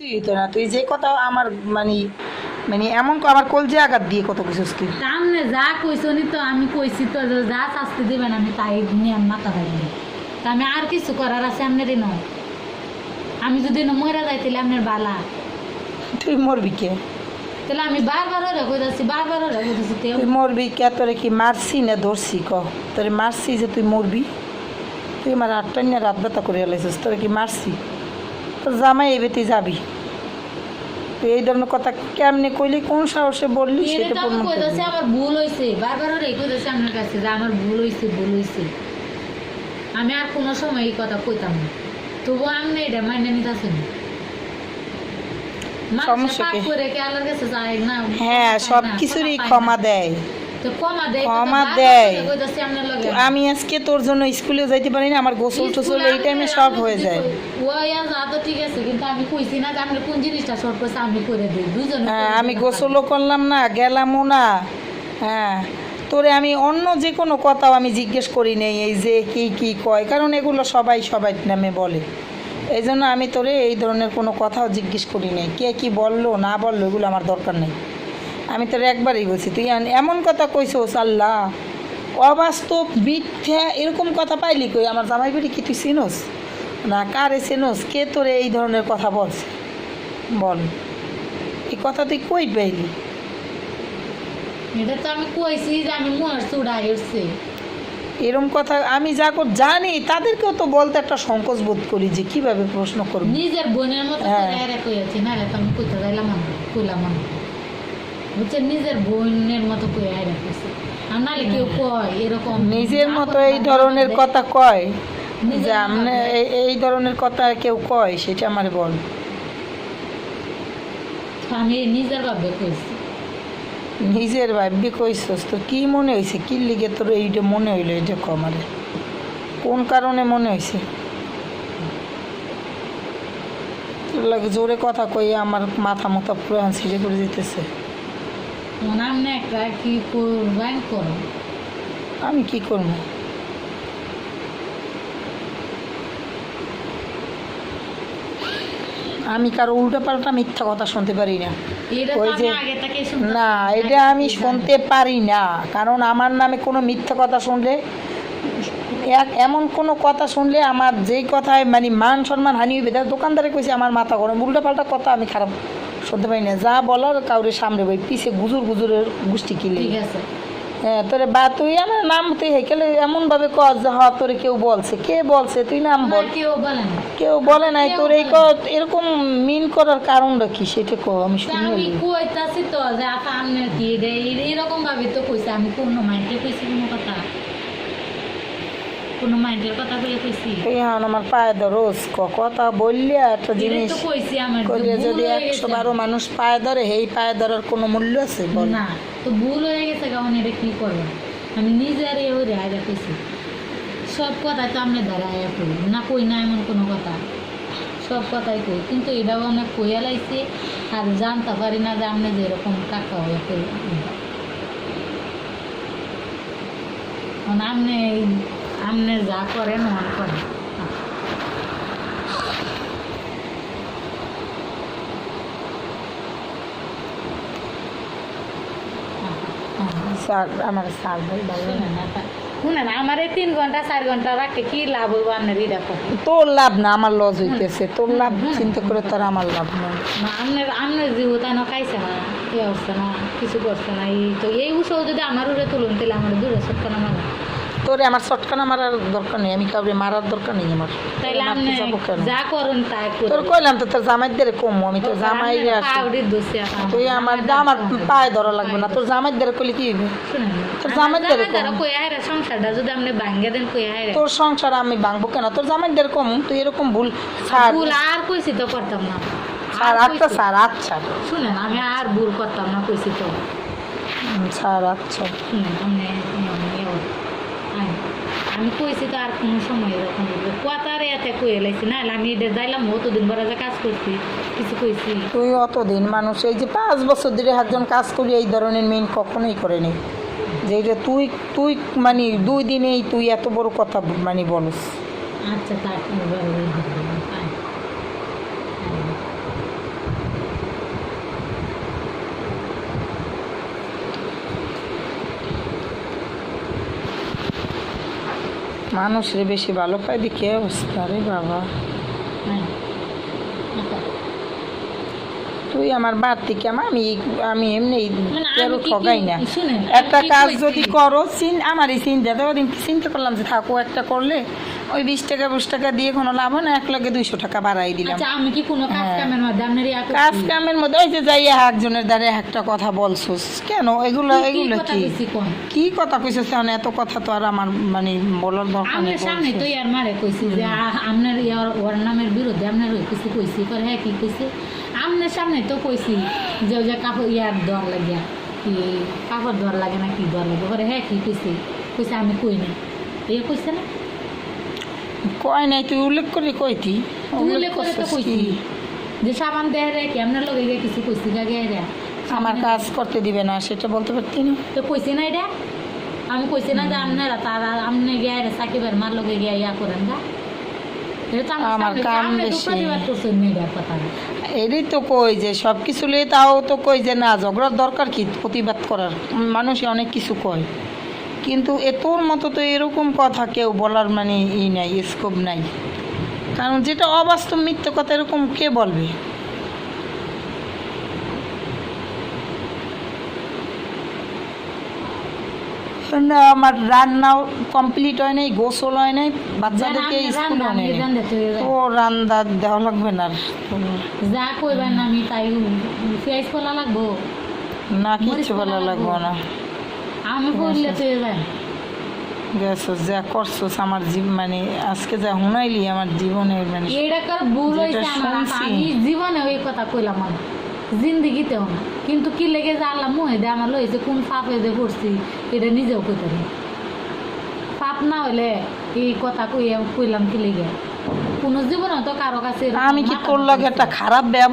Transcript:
তুই তো না তুই যে কথা আমার মানে মানে এমন ক- আমার কলজে আঘাত দিয়ে কত কিছু তুই? সামনে যা কইছো নি তো আমি কইছি তো যে যা শাস্তি দিবেন আমি তাই নিয়ে আমি মাথা তা আমি আর কিছু করার আছে আপনারই নয় আমি যদি না মরে যাই তাহলে আপনার বালা। তুই মরবি কে? তাহলে আমি বারবার ওরা কইতাছি বারবার ওরা কইতাছি তুই মরবি কে? তোরে কি মারছি না ধরছি ক? তোরে মারছি যে তুই মরবি? তুই আমার আটটা নিয়ে রাত ব্যথা করে এলাইছিস তোরে কি মারছি? তোর জামাই এবে তুই যাবি। তুই এই ধরনের কথা কেমনে কইলি কোন সাহসে বললি সেটা তো আমি প্রমাণ কইতাছি আমার ভুল হইছে বারবার ওরা কইতাছি আপনার কাছে যে আমার ভুল হইছে ভুল হইছে। আমি আর কোনো সময় এই কথা কইতাম না। তবুও আপনি এটা মাইনে যায় না? হ্যাঁ পায় সব কিছুরই ক্ষমা দেয়। দেয় আমি আজকে তোর জন্য স্কুলে যাইতে পারি না আমার গোসল টোসল এই টাইমে সব হয়ে যায়। আমি হ্যাঁ আমি গোসলও করলাম না গেলামও না। হ্যাঁ তোরে আমি অন্য যে কোনো কথাও আমি জিজ্ঞেস করি নেই এই যে কি কি কয় কারণ এগুলো সবাই সবাই নামে বলে। এই জন্য আমি তোরে এই ধরনের কোনো কথাও জিজ্ঞেস করি নাই কে কি বলল না বলল এগুলো আমার দরকার নেই। আমি তোর একবারই বলছি তুই এমন কথা কইছোস আল্লাহ। অবাস্তব মিথ্যা এরকম কথা পাইলি কই? আমার জামাই বাড়ি কি তুই চিনোস? না কারে চিনোস? কে তোরে এই ধরনের কথা বলছে? বল। এই কথা তুই কই পাইলি? এটা তো আমি কইছি যে আমি মোর চুড়াই উঠছে। এরম কথা আমি যা কর জানি তাদেরকেও তো বলতে একটা সংকোচ বোধ করি যে কীভাবে প্রশ্ন করবি। নিজের বোনের মতো হ্যাঁ। না আমি কইলাম বুঝছেন নিজের বোনের মতো কই কইছে নাহলে কেউ কয় এরকম নিজের মতো এই ধরনের কথা কয় যে মতো এই- ধরনের কথা কেউ কয় সেটা আমার বল। আমি নিজের ভাবে কইছি। নিজের ভাববি কইছস তো কি মনে হয়েছে কি লিগে তোর এইটা মনে হইল এইটা কমারে কোন কারণে মনে হয়েছে লাগে জোরে কথা কই আমার মাথা মাথা পুরো ছিঁড়ে করে দিতেছে। একটা কি করবেন আমি কি করব? আমি কারও উল্টো পাল্টা মিথ্যা কথা শুনতে পারি না। এটা ওই আমি যে। না এটা আমি শুনতে পারি না। কারণ আমার নামে কোনো মিথ্যা কথা শুনলে এক এমন কোনো কথা শুনলে আমার যেই কথায় মানে মান সম্মান হানি হইবে তার দোকানদারে কইছে আমার মাথা গরম। উল্টো পাল্টা কথা আমি খারাপ শুনতে পারি না। যা বলার কাউরে সামনে বই পিছে গুজুর গুজুরের গোষ্ঠী কিলে হ্যাঁ তোরে বা তুই আমার নাম তুই হেকেলে এমন ভাবে কর যে হ তোরে কেউ বলছে। কে বলছে? তুই নাম বল। কেউ বলে কেউ বলে নাই। তোর এই ক- এরকম মিন করার কারণটা কি? সেটা কো আমি শুনি আমি কইতাছি তো যে আপা আপনার কি রে? এরকম ভাবে তো কইছে আমি কোনো মাইন্ডে কইছি কোনো কথা। কোনো মাইন্ডের কথা কইলে কইছি। এখন আমার পায়ে ক- কথা বললে একটা জিনিস তো কইছি আমার যে যদি একশো। বারো মানুষ পায়ে ধরে এই পায়ে ধরার কোনো মূল্য আছে বল? না তো ভুল হয়ে গেছে কারণ এটা কি করব? আমি নিজের এ ওরে আয়রা সব কথাই তো আমরা দ্বারা আয়া না কই না এমন কোনো কথা। সব কথাই কই কিন্তু এটাও আমরা কইয়া লাইছি আর জানতে পারি না যে আপনি যেরকম কাকা হয়ে কই। আপনি আপনি যা করেন মনে করেন। স্যার আমার স্যার ভাই ভালো না। শুনেন আমার এই তিন ঘণ্টা চার ঘণ্টা রাখতে কি লাভ হইব আপনার তোর লাভ না আমার লস হইতেছে। তোর লাভ চিন্তা করে তোর আমার লাভ না না আপনার আপনার জীব তাই না খাইছে না এ না কিছু করছে না এই তো এই উৎসব যদি আমার উড়ে তুলুন তাহলে আমার দূরে সত্য না মানে তোরে আমার চটকানা মারার দরকার নেই আমি কাউরে মারার দরকার নেই আমার? যা করুন তাই তোর কইলাম তো তোর জামাইদের কম আমি তোর জামাই তুই আমার আমার পায়ে ধরা লাগবে না তোর জামাইদের কইলে কি তোর জামাইদের। সংসারটা যদি আপনি ভাঙ্গে দেন কই আয়রা তোর সংসার আমি ভাঙবো কেন? তোর জামাইদের কম তুই এরকম ভুল ছাড়। ভুল আর কইছি তো করতাম না। আর আচ্ছা। ছাড় আচ্ছা। শুনেন আমি আর ভুল করতাম না কইছি তো। ছাড় আচ্ছা শুনেন আপনি আমি এও- আই- আমি কইছি তো আর কোনো সময় এরকম। কথার এতে কয়ে লাইছি না আমি এটা যাইলাম অতদিন বড় যে কাজ করছি কিছু কইছি। তুই অতদিন মানুষ এই যে পাঁচ বছর ধরে একজন কাজ করি এই ধরনের মেন কখনোই করেনি যে তুই তুই মানে দুই দিনেই তুই এত বড় কথা মানে বলস। আচ্ছা তার কোনো বড় হইবে না। আই। আই। মানুষরে বেশি ভালো পাই দেখে অবস্থা রে বাবা হ্যাঁ। তুই আমার বাড়তি কেমন আমি আমি এমনি মানে ঠগাই না। একটা কাজ যদি করো চিন আমার এই চিন্তা তো ওদিন চিন্তা করলাম যে থাকো একটা করলে ওই বিশ টাকা বিশ টাকা দিয়ে কোনো লাভ হয় না এক লগে দুইশো টাকা বাড়াই দিলাম। আচ্ছা আমি কি কোনো কাজ হ্যাঁ। কামের মধ্যে? কাজ কামের মধ্যে ওই যে যাই একজনের দ্বারা একটা কথা বলছোস কেন? এগুলো এগুলো কি? কি কথা কইছিস এখন? এত কথা তো আর আমার মানে বলার দরকার নেই সামনে তো ইয়ার মারে কইছি যে আপনার ইয়ার ওর নামের বিরুদ্ধে আপনার কিছু কইছি পরে হ্যাঁ কি কইছি? আপনার সামনে তো কইছি যে ওই যে কাপড় ইয়ার দর লাগিয়া কি কাপড় দর লাগে না কি দর লাগে? পরে হ্যাঁ কি কইছি? কইছে আমি কই না ইয়ে কইছে না? কয় নাই তুই উল্লেখ করে কইতি উল্লেখ করে তো কইছি। যে সাবান দেয় রে কি আপনার লগে গিয়ে কিছু কইছি গাগে রে। আমার কাজ করতে দিবে না সেটা বলতে পারতি না। তো কইছি না এটা? আমি কইছি না যে আপনারা তারা আপনি গিয়ে রে সাকিবের মার লগে গিয়ে ইয়া করেন গা। আমার কাম বেশি। এরই তো কই যে সব কিছু লিয়ে তাও তো কই যে না ঝগড়ার দরকার কি প্রতিবাদ করার? মানুষ অনেক কিছু কয়। কিন্তু এ তোর মতো তো এরকম কথা কেউ বলার মানে ই নাই স্কোপ নাই। কারণ যেটা অবাস্তব মিথ্যে কথা এরকম কে বলবে? আমার রান্নাও কমপ্লিট হয় নাই গোসল হয় নাই বাচ্চাদেরকে স্কুল হয় নাই। ও রান্না দেওয়া লাগবে না। যা কইবেন না আমি তাই পেঁয়াজ কলা লাগবো? না কিচ্ছু ভালো লাগবো না। আমি করলে তো এবার। গেছস যা করছস আমার জীব মানে আজকে যা শুনাইলি আমার জীবনের মানে এইটা কার ভুল আমার। আমি জীবনে ওই কথা কইলাম না জিন্দিগিতেও না। কিন্তু কি লেগে যে আল্লাহ মুহে দে আমার লইছে কোন পাপে যে করছি এটা নিজেও কইতে নেই পাপ না হলে এই কথা কইয়া কইলাম কি লেগে? কোনো জীবনে তো কারও কাছে আমি কি করলাম একটা খারাপ